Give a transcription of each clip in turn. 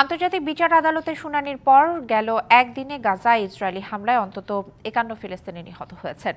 আন্তর্জাতিক বিচার আদালতের শুনানির পর গেল একদিনে গাজা ইসরায়েলি হামলায় অন্তত একান্ন ফিলিস্তিনি নিহত হয়েছেন।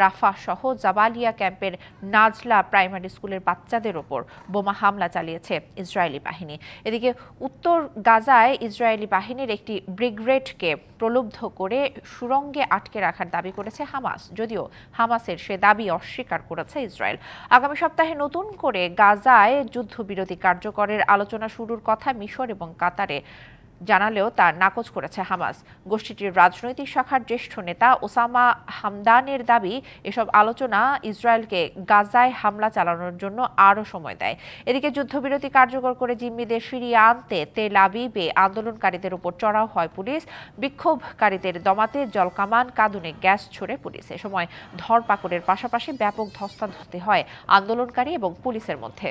রাফা সহ জাবালিয়া ক্যাম্পের নাজলা প্রাইমারি স্কুলের বাচ্চাদের ওপর বোমা হামলা চালিয়েছে ইসরায়েলি বাহিনী। এদিকে উত্তর গাজায় ইসরায়েলি বাহিনীর একটি ব্রিগেডকে প্রলুব্ধ করে সুরঙ্গে আটকে রাখার দাবি করেছে হামাস। যদিও হামাসের সে দাবি অস্বীকার করেছে ইসরায়েল। আগামী সপ্তাহে নতুন করে গাজায় যুদ্ধবিরতি কার্যকরের আলোচনা শুরুর কথা মিশর এবং কাতারে। জানালেও তা নাকচ করেছে হামাস। গোষ্ঠীটির রাজনৈতিক শাখার জ্যেষ্ঠ নেতা ওসামা হামদানের দাবি, এসব আলোচনা ইসরায়েলকে গাজায় হামলা চালানোর জন্য আরও সময় দেয়। এদিকে যুদ্ধবিরতি কার্যকর করে জিম্মিদের ফিরিয়ে আনতে তেল আবিবে আন্দোলনকারীদের উপর চড়াও হয় পুলিশ। বিক্ষোভকারীদের দমাতে জলকামান কাঁদুনে গ্যাস ছড়ে পুলিশ। এ সময় ধরপাকড়ের পাশাপাশি ব্যাপক ধস্তাধস্তি হয় আন্দোলনকারী এবং পুলিশের মধ্যে।